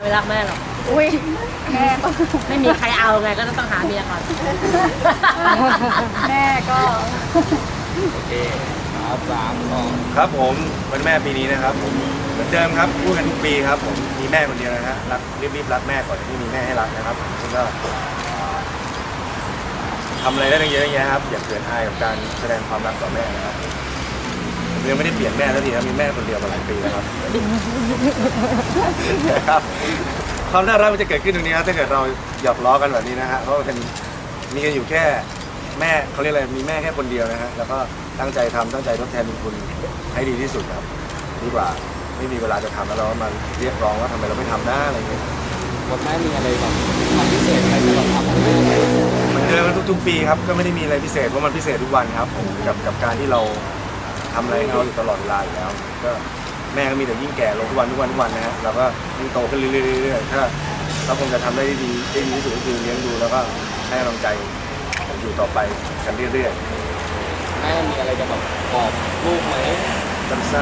ไม่รักแม่หรอก อุ้ยแม่ก็ไม่มีใครเอาไงก็ต้องหาเมียก่อน แม่ก็โอเคครับสามสองครับผมวันแม่ปีนี้นะครับผมเหมือนเดิมครับพูดกันทุกปีครับผมมีแม่คนเดียวนะฮะรักรีบๆรักแม่ก่อนที่มีแม่ให้รักนะครับซึ่งก็ทำอะไรได้ตั้งเยอะแยะครับอย่าเกินอายกับการแสดงความรักต่อแม่นะครับผม ยังไม่ได้เปลี่ยนแม่สักทีนะมีแม่คนเดียวมาหลายปีแล้วครับครับความน่ารักมันจะเกิดขึ้นตรงนี้ครับถ้าเกิดเราหยอกล้อกันแบบนี้นะฮะเพราะว่ามันมีกันอยู่แค่แม่เขาเรียกอะไรมีแม่แค่คนเดียวนะฮะแล้วก็ตั้งใจทำตั้งใจทดแทนบุญคุณให้ดีที่สุดครับดีกว่าไม่มีเวลาจะทำแล้วเราก็มาเรียกร้องว่าทำไมเราไม่ทำหน้าอะไรอย่างเงี้ยบทแม่มีอะไรแบบความพิเศษอะไรสำหรับทำของแม่ไหมเหมือนเดิมกันทุกๆปีครับก็ไม่ได้มีอะไรพิเศษเพราะมันพิเศษทุกวันครับผมกับกับการที่เรา ทำอะไรให้เขาอยู่ตลอดเวลาอยู่แล้ว ก็แม่ก็มีแต่ยิ่งแก่ลงทุกวันทุกวันทุกวันนะฮะเราก็ยิ่งโตขึ้นเรื่อยๆถ้าเราคงจะทำได้ดีได้ดีที่สุดก็คือเลี้ยงดูแล้วก็ให้กำลังใจอยู่ต่อไปกันเรื่อยแม่มีอะไรจะแบบบอกลูกไหมๆสั้นๆ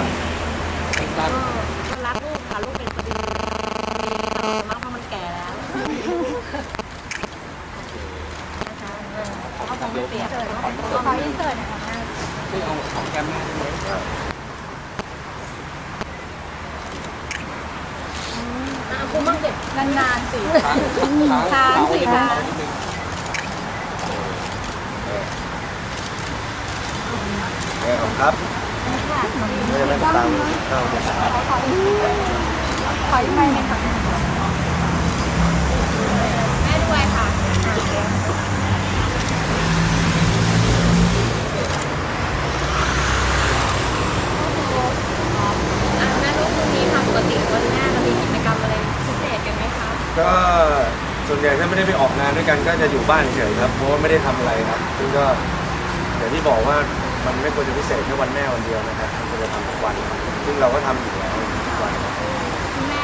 สั้นก็รักลูกค่ะลูกเป็นคนดีดีเรารักเพราะมันแก่แล้วนะคะเขาคงไม่เปลี่ยน ขออินเสิร์ตหนะคะๆ ไม่เอาของแก้มแม่ได้ไหมอะคุณมั่งเด็กนานๆสิค้างค้างค้างสิค้างค้างนิดนึงเนี่ยผมครับไม่ได้ไม่ตามข้าวเนี่ยขออีกใบหนึงค่ะแม่ด้วยค่ะ อะแม่ลูกคนนี้ค่ะปกติวันแม่เรามีกิจกรรมอะไรพิเศษกันไหมคะ ก็ ส่วนใหญ่ถ้าไม่ได้ไปออกงานด้วยกันก็จะอยู่บ้านเฉยครับเพราะว่าไม่ได้ทำอะไรครับซึ่งก็อย่างที่บอกว่ามันไม่ควรจะพิเศษแค่วันแม่วันเดียวนะครับมันควรจะทำทุกวันซึ่งเราก็ทำอยู่แล้วทุกวันแม่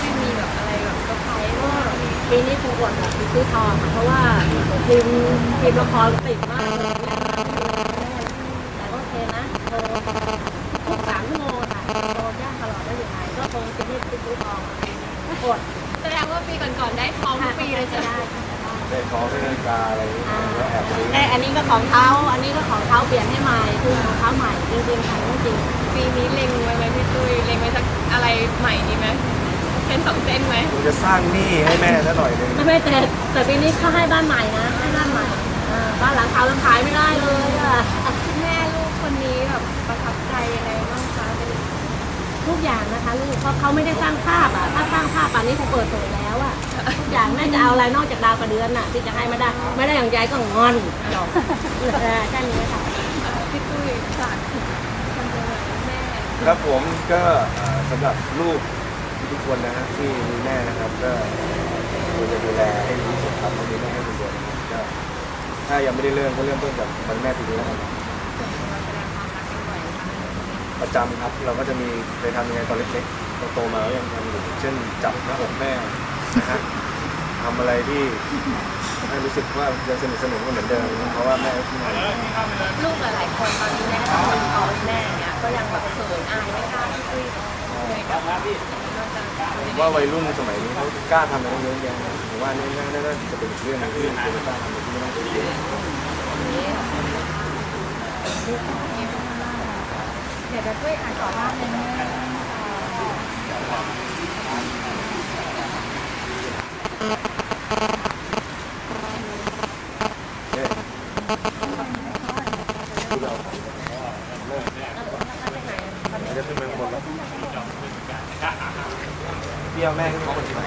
ไม่มีแบบอะไรแบบเซอร์ไพรส์ก็ว่าปีนี้ครูกดแบบซื้อทองค่ะเพราะว่าทีมทีมละครติดมากเลยแม่มาไม่อยู่แต่ก็โอเคนะโทรทุกสามชั่วโมงค่ะโทรแจ้งตลอดว่าอยู่ไหนก็คงจะรีบไปซื้อทอง กดแสดงว่าปีก่อนๆได้ทองทุกปีเลยใช่ไหมได้ค่ะได้ได้ของได้นาฬิกาอะไรอย่างเงี้ยแล้วแอบซื้อแต่อันนี้ก็ของเขาอันนี้ก็ของเขาเปลี่ยนให้ใหม่คือของเขาใหม่จริงๆค่ะจริงปีนี้เล็งไว้ไหมพี่ตุ้ยเล็งไว้สักอะไรใหม่ดีไหมเส้นสองเส้นไหมผมจะสร้างหนี้ให้แม่ซะหน่อยหนึงไม่ไม่แต่แต่ปีนี้เขาให้บ้านใหม่นะให้บ้านใหม่อ่าบ้านหลังเก่ายังขายไม่ได้เลยอะ แม่ลูกคนนี้แบบประทับใจอะไรบ้างคะ ทุกอย่างนะคะลูกเพราะเขาไม่ได้สร้างภาพอะถ้าสร้างภาพป่านนี้คงเปิดเผยแล้วอะทุกอย่างแม่จะเอาอะไรนอกจากดาวกระเดือนอะที่จะให้ไม่ได้ไม่ได้อย่างใจก็งอนจบแค่นี้ค่ะเอ่อพี่ตุ้ยฝากถึงคนเดียวเลยแม่ครับผมก็เอ่อสำหรับลูกทุกคนนะฮะที่มีแม่นะครับก็ควรจะดูแลให้ดีที่สุดครับเพราะมีแม่ให้คนเดียวนะครับก็ถ้ายังไม่ได้เริ่มก็เริ่มต้นจากวันแม่ปีนี้แล้วกัน ประจำครับ เราก็จะมีเคยทำยังไงตอนเล็กๆโตๆมาก็ยังทำอยู่เช่นจับหน้าอกแม่นะฮะทำอะไรที่ให้รู้สึกว่ายังสนิทสนมกันเหมือนเดิมเพราะว่าแม่ก็ที่ไหนลูกหลายๆคนตอนนี้แม่ต้องคนเอาแม่เนี่ยก็ยังแบบเขินอายไม่กล้าที่คุยเลยกับเราจะผมว่าวัยรุ่นสมัยนี้เขากล้าทำอะไรเยอะแยะผมว่านี่น่าจะเป็นเรื่องหนึ่งที่ควรจะกล้าทำโดยที่ไม่ต้องไปเรียน เดี๋ยวจะช่วยอ่านต่อภาพนึงนะเนี่ยเราเริ่มจะขึ้นไปข้างบนแล้วแม่ขึ้นมาบนที่ไหน